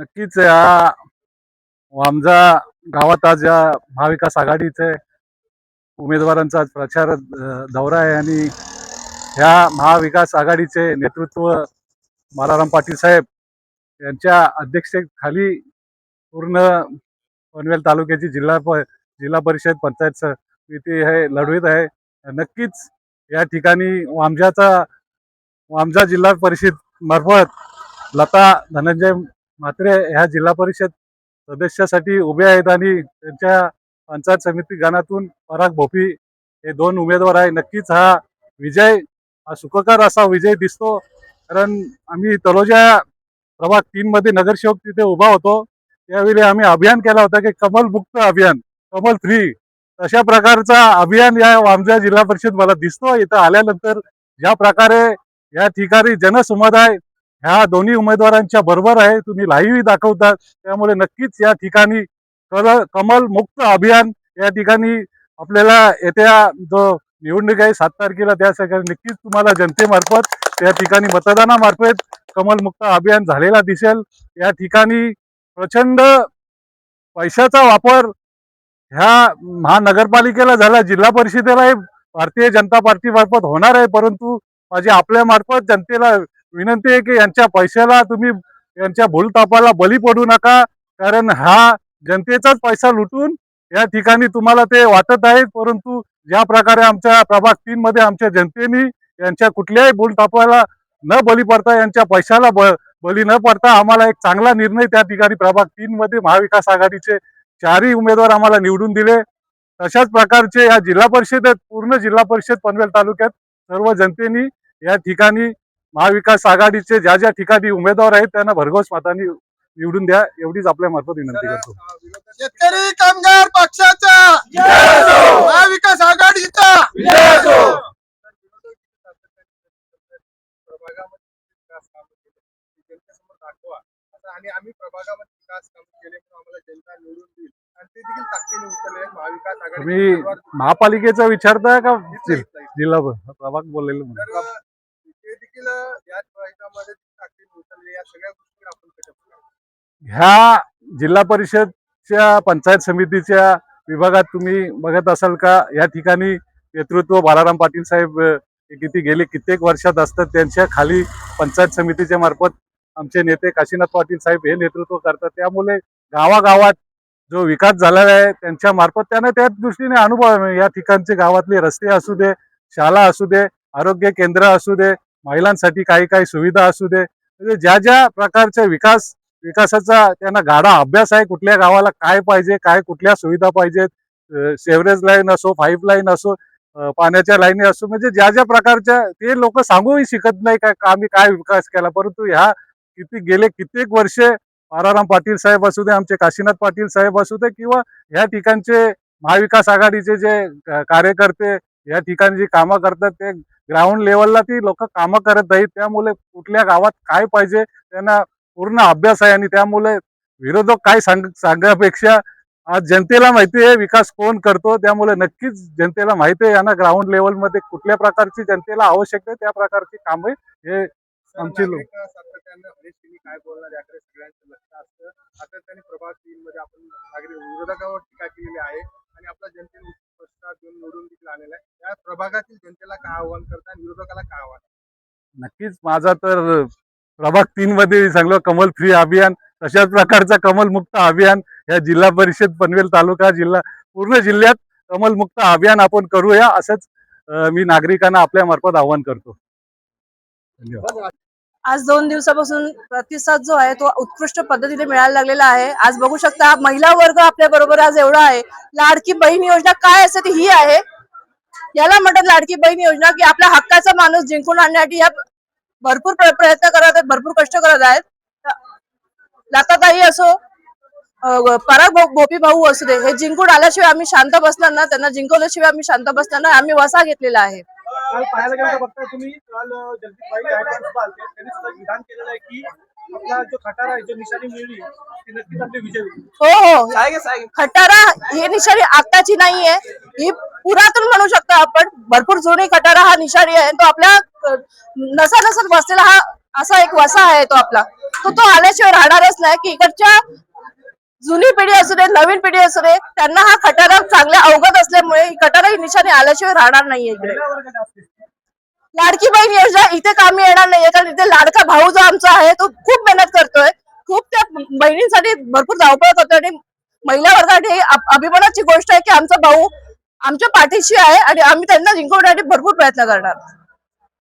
नक्कीच या वामजा गावात आज या महाविकास आघाडीचे उमेदवारांचा आज प्रचार दौरा आहे आणि ह्या महाविकास आघाडीचे नेतृत्व मालाराम पाटील साहेब यांच्या अध्यक्षतेखाली पूर्ण पनवेल तालुक्याची जिल्हा प जिल्हा परिषद पंचायत समिती हे लढवीत आहे. नक्कीच या ठिकाणी वामजाचा वामजा जिल्हा परिषद मार्फत लता धनंजय मात्र ह्या जिल्हा परिषद सदस्यासाठी उभे आहेत आणि त्यांच्या पंचायत समिती गणातून पराग भोपी हे दोन उमेदवार आहे. नक्कीच हा विजय हा सुखकर असा विजय दिसतो. कारण आम्ही तलोजा प्रभाग तीन मध्ये नगरसेवक तिथे उभा होतो. त्यावेळी आम्ही अभियान केला होता की कमल मुक्त अभियान कमल थ्री तशा प्रकारचा अभियान या वामजा जिल्हा परिषद मला दिसतो. इथं आल्यानंतर ज्या प्रकारे या ठिकाणी जनसमुदाय ह्या दोन्ही उमेदवारांच्या बरोबर आहे तुम्ही लाईव्ह दाखवतात. त्यामुळे नक्कीच या ठिकाणी कल कमल मुक्त अभियान या ठिकाणी आपल्याला येत्या जो निवडणूक आहे सात तारखेला त्यासाठी नक्कीच तुम्हाला जनतेमार्फत त्या ठिकाणी मतदानामार्फत कमल मुक्त अभियान झालेला दिसेल. या ठिकाणी प्रचंड पैशाचा वापर ह्या महानगरपालिकेला झाला. जिल्हा परिषदेलाही भारतीय जनता पार्टीमार्फत होणार आहे परंतु माझी आपल्यामार्फत जनतेला विनंती आहे की यांच्या पैशाला तुम्ही यांच्या भूलतापाला बली पडू नका कारण हा जनतेचाच पैसा लुटून या ठिकाणी तुम्हाला ते वाटत आहेत परंतु ज्या प्रकारे आमच्या प्रभाग तीन मध्ये आमच्या जनतेने यांच्या कुठल्याही भूलतापाला न बली पडता यांच्या पैशाला ब बली न पडता आम्हाला एक चांगला निर्णय त्या ठिकाणी प्रभाग तीन मध्ये महाविकास आघाडीचे चारही उमेदवार आम्हाला निवडून दिले. तशाच प्रकारचे या जिल्हा परिषदेत पूर्ण जिल्हा परिषद पनवेल तालुक्यात सर्व जनतेनी या ठिकाणी महाविकास आघाडीचे ज्या ज्या ठिकाणी उमेदवार आहेत त्यांना भरघोस मतांनी निवडून द्या एवढीच आपल्या मार्फत विनंती करतो. शेतकरी कामगार पक्षाचा. महाविकास आघाडीचा. आणि आम्ही प्रभागामध्ये विकास काम केले म्हणून आम्हाला जनता निवडून देईल आणि ते देखील ताकदीने उचलले आहेत महाविकास तुम्ही आघाडी महापालिकेचा विचारताय का? जिल्हा प्रभाग बोललेलं देखील प्रयत्नामध्ये या सगळ्या गोष्टी आपण ह्या जिल्हा परिषदच्या पंचायत समितीच्या विभागात तुम्ही बघत असाल का या ठिकाणी नेतृत्व बालाराम पाटील साहेब किती गेले कित्येक वर्षात असतात त्यांच्या खाली पंचायत समितीच्या मार्फत आमचे नेते काशीनाथ पाटील साहेब हे नेतृत्व करतात. त्यामुळे गावागावात जो विकास झालेला आहे त्यांच्या मार्फत त्यांना त्या दृष्टीने अनुभव या ठिकाणचे गावातले रस्ते असू दे शाळा असू दे आरोग्य केंद्र असू दे महिलांसाठी काही काही सुविधा असू दे. म्हणजे ज्या ज्या प्रकारच्या विकास विकासाचा त्यांना गाढा अभ्यास आहे कुठल्या गावाला काय पाहिजे काय कुठल्या सुविधा पाहिजेत सेवरेज लाईन असो पाईप लाईन असो पाण्याच्या लाईनी असो म्हणजे ज्या ज्या प्रकारच्या ते लोक सांगूही शिकत नाही का आम्ही काय विकास केला. परंतु ह्या किती गेले कित्येक वर्षे पाराराम पाटील साहेब असू दे आमचे काशीनाथ पाटील साहेब असू दे किंवा ह्या ठिकाणचे महाविकास आघाडीचे जे कार्यकर्ते या ठिकाणी जी कामं करतात ते ग्राउंड लेवलला ती लोक कामं करत नाही त्यामुळे कुठल्या गावात काय पाहिजे त्यांना पूर्ण अभ्यास आहे आणि त्यामुळे विरोधक काय सांग सांगण्यापेक्षा आज जनतेला माहिती आहे विकास कोण करतो त्यामुळे नक्कीच जनतेला माहिती आहे यांना ग्राउंड लेवलमध्ये कुठल्या प्रकारची जनतेला आवश्यक आहे त्या प्रकारची कामे हे आमचे लोक. निवडून देखील आलेला आहे. प्रभागातील जनतेला काय आव्हान करता आणि विरोधकाला काय आव्हान नक्कीच माझा तर प्रभाग तीन मध्ये सांगलो कमल फ्री अभियान तशाच प्रकारचा कमल मुक्त अभियान या जिल्हा परिषद पनवेल तालुका जिल्हा पूर्ण जिल्ह्यात कमल मुक्त अभियान आपण करूया असंच मी नागरिकांना आपल्या मार्फत आवाहन करतो. धन्यवाद. आज दोन दिवसापासून प्रतिसाद जो आहे तो उत्कृष्ट पद्धतीने मिळायला लागलेला आहे. आज बघू शकता महिला वर्ग आपल्या बरोबर आज एवढा आहे. लाडकी बहीण योजना काय असते ती ही आहे. याला म्हणतात लाडकी बहीण योजना की आपल्या हक्काचा माणूस जिंकून आणण्यासाठी या भरपूर प्रयत्न करत आहेत भरपूर कष्ट करत आहेत. लताताई असो पराग भोपी भाऊ असू दे हे जिंकून आल्याशिवाय आम्ही शांत बसणार ना त्यांना जिंकवल्याशिवाय आम्ही शांत बसणार ना आम्ही वसा घेतलेला आहे. काल पाहायला गेलं बघता तुम्ही काल जगदीशभाई आलते त्यांनी सुद्धा विधान केलेलं आहे की आपला जो खटारा आहे जो निशाणी मिळली ती नक्कीच आपली विजय होईल. हो हो. खटारा ही निशाणी आत्ताची नाहीये ही पुरातन म्हणू शकतो आपण. भरपूर जुनी खटारा हा निशाणी आहे. तो आपल्या नसा नसत बसलेला हा असा एक वसा आहे तो आपला. तर तो आल्याशिवाय राहणारच नाही की इकडच्या जुनी पिढी असू दे नवीन पिढी असू दे त्यांना हा खटारा चांगल्या अवगत असल्यामुळे ही निशाने आल्याशिवाय राहणार नाहीये इकडे. लाडकी बहीण योजना इथे कामी येणार नाहीये कारण इथे लाडका भाऊ जो आमचा आहे तो खूप मेहनत करतोय. खूप त्या बहिणींसाठी भरपूर धावपळ करतोय आणि महिला वर्गासाठी अभिमानाची गोष्ट आहे की आमचा भाऊ आमच्या पाठीशी आहे आणि आम्ही त्यांना जिंकवण्यासाठी भरपूर प्रयत्न करणार.